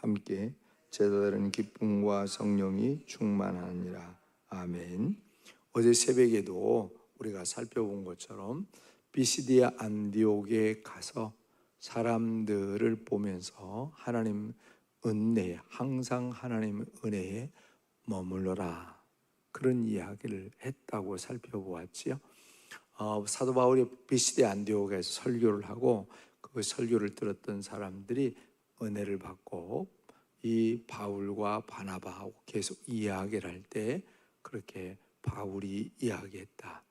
함께 제자들은 기쁨과 성령이 충만하니라. 아멘. 어제 새벽에도 우리가 살펴본 것처럼 비시디아 안디옥에 가서 사람들을 보면서 하나님 은혜, 항상 하나님 은혜에 머물러라. 그런 이야기를 했다고 살펴보았지요. 어, 사도 바울이 비시디 안디옥에서 설교를 하고 그 설교를 들었던 사람들이 은혜를 받고 이 바울과 바나바하고 계속 이야기를 할 때 그렇게 바울이 이야기했다.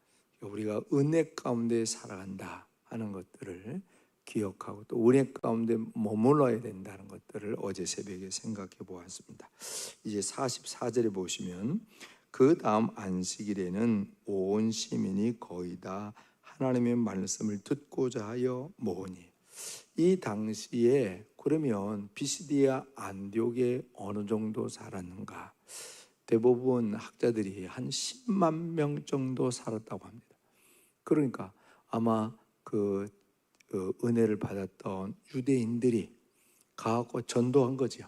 우리가 은혜 가운데 살아간다 하는 것들을 기억하고 또 은혜 가운데 머물러야 된다는 것들을 어제 새벽에 생각해 보았습니다. 이제 44절에 보시면 그 다음 안식일에는 온 시민이 거의 다 하나님의 말씀을 듣고자 하여 모으니 이 당시에 그러면 비시디아 안디옥에 어느 정도 살았는가? 대부분 학자들이 한 10만 명 정도 살았다고 합니다. 그러니까 아마 그 어, 은혜를 받았던 유대인들이 가고 전도한 거죠.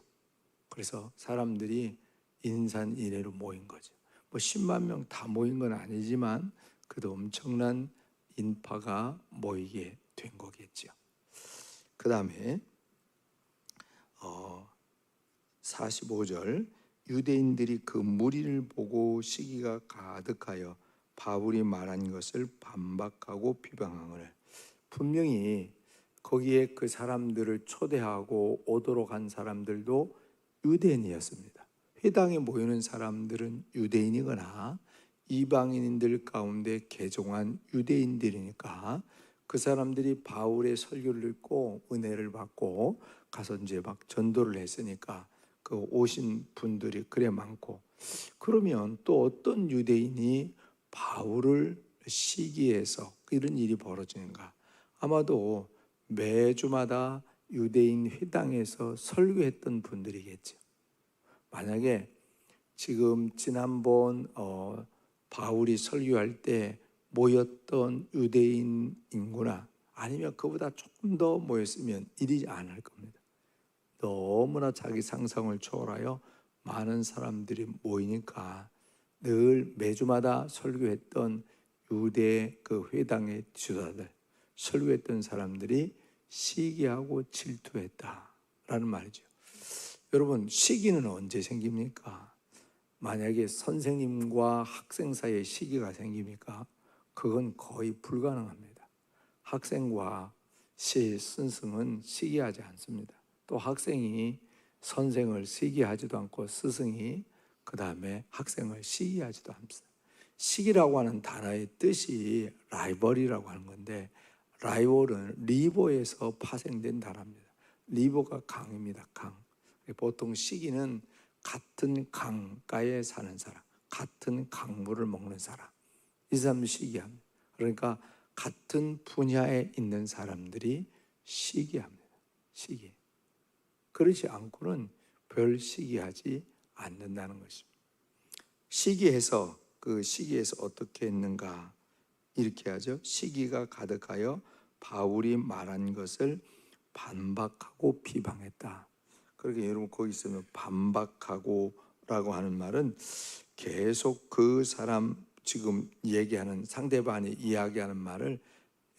그래서 사람들이 인산 이래로 모인 거죠. 뭐 10만 명 다 모인 건 아니지만 그래도 엄청난 인파가 모이게 된 거겠죠. 그 다음에 어 45절 유대인들이 그 무리를 보고 시기가 가득하여 바울이 말한 것을 반박하고 비방하거늘 분명히 거기에 그 사람들을 초대하고 오도록 한 사람들도 유대인이었습니다. 회당에 모이는 사람들은 유대인이거나 이방인들 가운데 개종한 유대인들이니까 그 사람들이 바울의 설교를 듣고 은혜를 받고 가서 이제 막 전도를 했으니까 그 오신 분들이 그래 많고 그러면 또 어떤 유대인이 바울을 시기해서 이런 일이 벌어지는가? 아마도 매주마다 유대인 회당에서 설교했던 분들이겠죠. 만약에 지금 지난번 어, 바울이 설교할 때 모였던 유대인 인구나 아니면 그보다 조금 더 모였으면 이리 안할 겁니다. 너무나 자기 상상을 초월하여 많은 사람들이 모이니까 늘 매주마다 설교했던 유대 그 회당의 지도자들 설교했던 사람들이 시기하고 질투했다라는 말이죠. 여러분 시기는 언제 생깁니까? 만약에 선생님과 학생 사이에 시기가 생깁니까? 그건 거의 불가능합니다. 학생과 시 스승은 시기하지 않습니다. 또 학생이 선생을 시기하지도 않고 스승이 그 다음에 학생을 시기하지도 않습니다. 시기라고 하는 단어의 뜻이 라이벌이라고 하는 건데 라이벌은 리버에서 파생된 단어입니다. 리버가 강입니다. 강. 보통 시기는 같은 강가에 사는 사람, 같은 강물을 먹는 사람. 이 사람도 시기합니다. 그러니까 같은 분야에 있는 사람들이 시기합니다. 시기. 그렇지 않고는 별 시기하지 않는다는 것입니다. 시기에서 그 시기에서 어떻게 했는가 이렇게 하죠. 시기가 가득하여 바울이 말한 것을 반박하고 비방했다. 그렇게 여러분 거기 있으면 반박하고라고 하는 말은 계속 그 사람 지금 얘기하는 상대방이 이야기하는 말을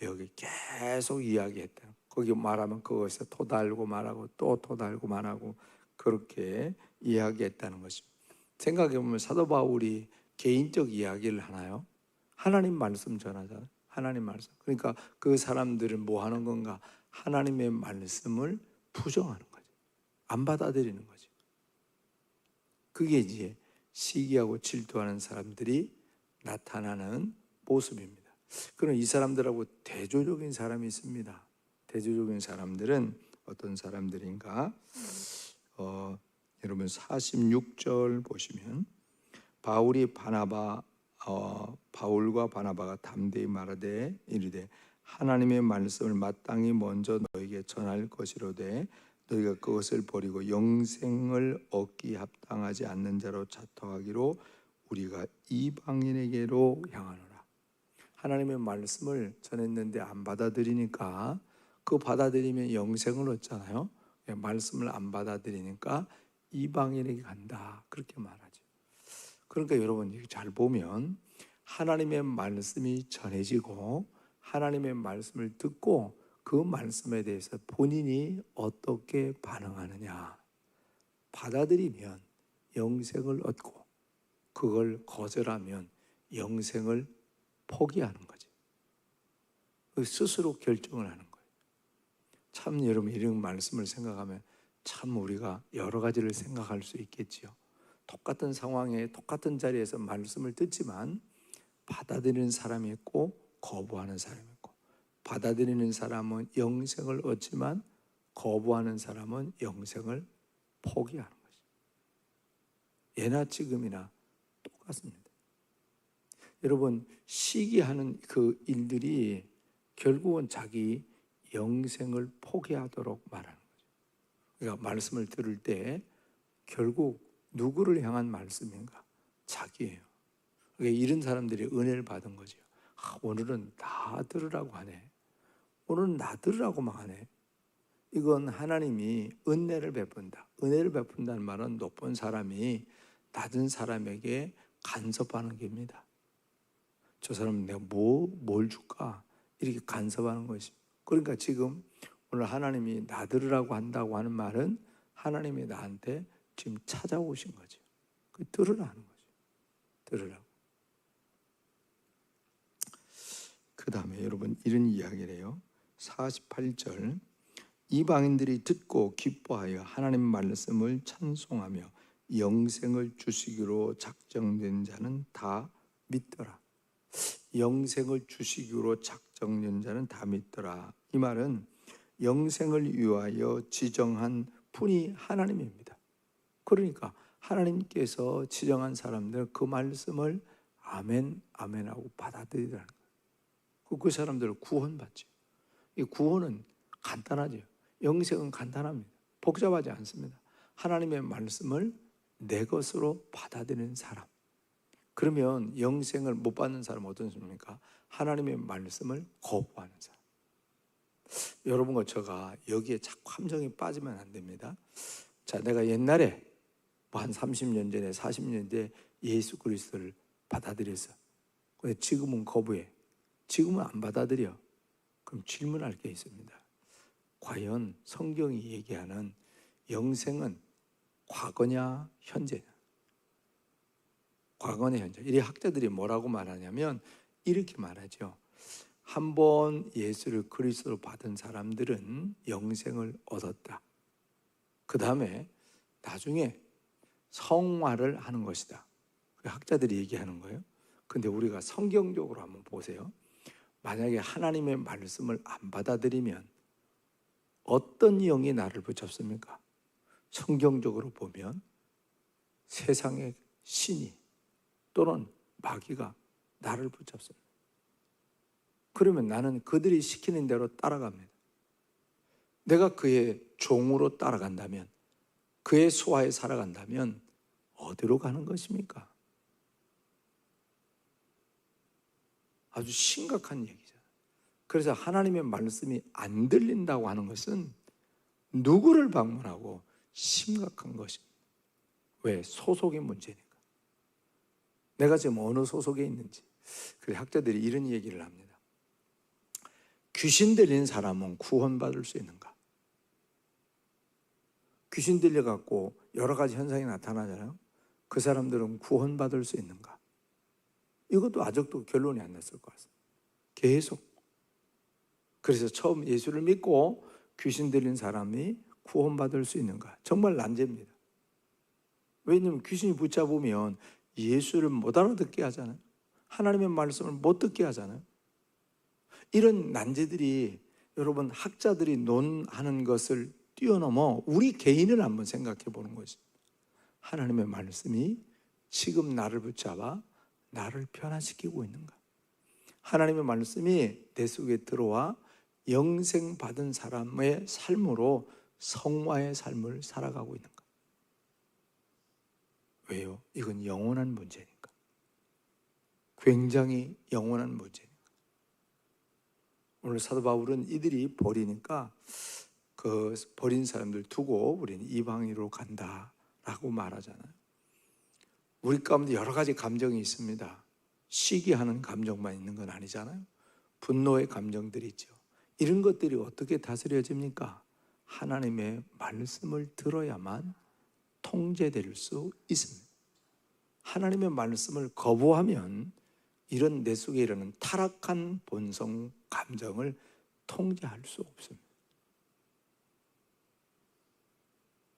여기 계속 이야기했다. 거기 말하면 그것에 토달고 말하고 또 토달고 말하고 그렇게 이야기했다는 것입니다. 생각해 보면 사도 바울이 개인적 이야기를 하나요? 하나님 말씀 전하잖아요. 하나님 말씀. 그러니까 그 사람들은 뭐 하는 건가? 하나님의 말씀을 부정하는 거죠. 안 받아들이는 거죠. 그게 이제 시기하고 질투하는 사람들이 나타나는 모습입니다. 그럼 이 사람들하고 대조적인 사람이 있습니다. 대조적인 사람들은 어떤 사람들인가? 어, 여러분 46절 보시면 바울이 바나바 어, 바울과 바나바가 담대히 말하되 이르되 하나님의 말씀을 마땅히 먼저 너에게 전할 것이로되 너희가 그것을 버리고 영생을 얻기 합당하지 않는 자로 자토하기로 우리가 이방인에게로 향하노라. 하나님의 말씀을 전했는데 안 받아들이니까 그 받아들이면 영생을 얻잖아요. 말씀을 안 받아들이니까 이방인에게 간다. 그렇게 말하죠. 그러니까 여러분 잘 보면 하나님의 말씀이 전해지고 하나님의 말씀을 듣고 그 말씀에 대해서 본인이 어떻게 반응하느냐. 받아들이면 영생을 얻고 그걸 거절하면 영생을 포기하는 거지. 스스로 결정을 하는 거예요. 참 여러분 이런 말씀을 생각하면 참 우리가 여러 가지를 생각할 수 있겠지요. 똑같은 상황에 똑같은 자리에서 말씀을 듣지만 받아들이는 사람이 있고 거부하는 사람이 있고 받아들이는 사람은 영생을 얻지만 거부하는 사람은 영생을 포기하는 것이. 예나 지금이나 똑같습니다. 여러분 시기하는 그 일들이 결국은 자기 영생을 포기하도록 말하는 거죠. 그러니까 말씀을 들을 때 결국 누구를 향한 말씀인가? 자기예요. 그러니까 이런 사람들이 은혜를 받은 거죠. 아, 오늘은 나 들으라고 하네. 오늘은 나 들으라고 막 하네. 이건 하나님이 은혜를 베푼다. 은혜를 베푼다는 말은 높은 사람이 낮은 사람에게 간섭하는 겁니다. 저 사람은 내가 뭐, 뭘 줄까? 이렇게 간섭하는 것이. 그러니까 지금 오늘 하나님이 나 들으라고 한다고 하는 말은 하나님이 나한테 지금 찾아오신 거죠. 그 들으라는 거죠. 들으라고. 그 다음에 여러분 이런 이야기를 해요. 48절 이방인들이 듣고 기뻐하여 하나님 말씀을 찬송하며 영생을 주시기로 작정된 자는 다 믿더라. 영생을 주시기로 작정된 자는 다 믿더라. 이 말은 영생을 위하여 지정한 분이 하나님입니다. 그러니까 하나님께서 지정한 사람들 그 말씀을 아멘 아멘하고 받아들이라는 거예요. 그, 그 사람들을 구원받죠. 이 구원은 간단하죠. 영생은 간단합니다. 복잡하지 않습니다. 하나님의 말씀을 내 것으로 받아들이는 사람. 그러면 영생을 못 받는 사람은 어떤 사람입니까? 하나님의 말씀을 거부하는 사람. 여러분과 제가 여기에 자꾸 함정이 빠지면 안 됩니다. 자, 내가 옛날에 뭐 한 30년 전에 40년 전에 예수 그리스도를 받아들였어. 근데 지금은 거부해. 지금은 안 받아들여. 그럼 질문할 게 있습니다. 과연 성경이 얘기하는 영생은 과거냐 현재냐? 과거냐 현재. 이 학자들이 뭐라고 말하냐면 이렇게 말하죠. 한 번 예수를 그리스도로 받은 사람들은 영생을 얻었다. 그 다음에 나중에 성화를 하는 것이다. 학자들이 얘기하는 거예요. 근데 우리가 성경적으로 한번 보세요. 만약에 하나님의 말씀을 안 받아들이면 어떤 영이 나를 붙잡습니까? 성경적으로 보면 세상의 신이 또는 마귀가 나를 붙잡습니다. 그러면 나는 그들이 시키는 대로 따라갑니다. 내가 그의 종으로 따라간다면, 그의 소화에 살아간다면 어디로 가는 것입니까? 아주 심각한 얘기죠. 그래서 하나님의 말씀이 안 들린다고 하는 것은 누구를 방문하고 심각한 것입니다. 왜? 소속의 문제니까. 내가 지금 어느 소속에 있는지. 그래 학자들이 이런 얘기를 합니다. 귀신 들린 사람은 구원받을 수 있는가? 귀신 들려 갖고 여러 가지 현상이 나타나잖아요. 그 사람들은 구원받을 수 있는가? 이것도 아직도 결론이 안 났을 것 같습니다. 계속. 그래서 처음 예수를 믿고 귀신 들린 사람이 구원받을 수 있는가? 정말 난제입니다. 왜냐하면 귀신이 붙잡으면 예수를 못 알아듣게 하잖아요. 하나님의 말씀을 못 듣게 하잖아요. 이런 난제들이 여러분 학자들이 논하는 것을 뛰어넘어 우리 개인을 한번 생각해 보는 것이 하나님의 말씀이 지금 나를 붙잡아 나를 변화시키고 있는가? 하나님의 말씀이 내 속에 들어와 영생 받은 사람의 삶으로 성화의 삶을 살아가고 있는가? 왜요? 이건 영원한 문제니까. 굉장히 영원한 문제니까. 오늘 사도 바울은 이들이 버리니까 그 버린 사람들 두고 우리는 이방인으로 간다라고 말하잖아요. 우리 가운데 여러 가지 감정이 있습니다. 시기하는 감정만 있는 건 아니잖아요. 분노의 감정들이 있죠. 이런 것들이 어떻게 다스려집니까? 하나님의 말씀을 들어야만 통제될 수 있습니다. 하나님의 말씀을 거부하면 이런 내 속에 이르는 타락한 본성 감정을 통제할 수 없습니다.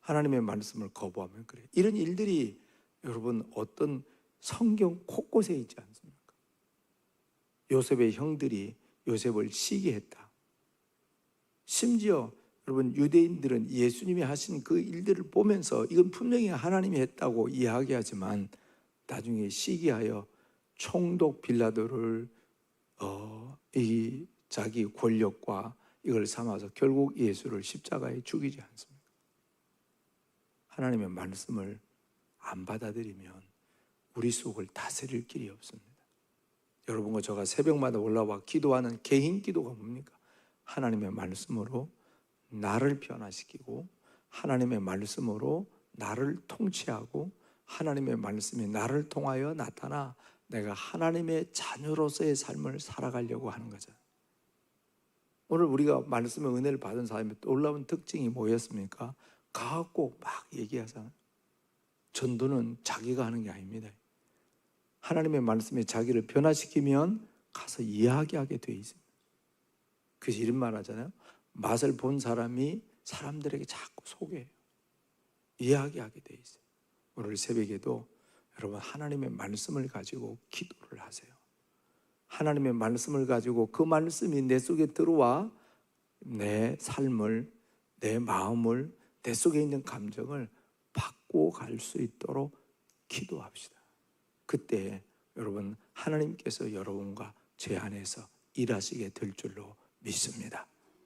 하나님의 말씀을 거부하면 그래요. 이런 일들이 여러분 어떤 성경 곳곳에 있지 않습니까? 요셉의 형들이 요셉을 시기했다. 심지어 여러분 유대인들은 예수님이 하신 그 일들을 보면서 이건 분명히 하나님이 했다고 이야기하지만 나중에 시기하여 총독 빌라도를 어, 이 자기 권력과 이걸 삼아서 결국 예수를 십자가에 죽이지 않습니까? 하나님의 말씀을 안 받아들이면 우리 속을 다스릴 길이 없습니다. 여러분과 저가 새벽마다 올라와 기도하는 개인 기도가 뭡니까? 하나님의 말씀으로 나를 변화시키고 하나님의 말씀으로 나를 통치하고 하나님의 말씀이 나를 통하여 나타나 내가 하나님의 자녀로서의 삶을 살아가려고 하는 거죠. 오늘 우리가 말씀의 은혜를 받은 사람이 놀라운 특징이 뭐였습니까? 가갖고 막 얘기하잖아요. 전도는 자기가 하는 게 아닙니다. 하나님의 말씀이 자기를 변화시키면 가서 이야기하게 돼 있습니다. 그래서 이런 말 하잖아요. 맛을 본 사람이 사람들에게 자꾸 소개해요. 이야기하게 돼 있어요. 오늘 새벽에도 여러분 하나님의 말씀을 가지고 기도를 하세요. 하나님의 말씀을 가지고 그 말씀이 내 속에 들어와 내 삶을 내 마음을 내 속에 있는 감정을 바꾸어 갈수 있도록 기도합시다. 그때 여러분 하나님께서 여러분과 제 안에서 일하시게 될 줄로 믿습니다.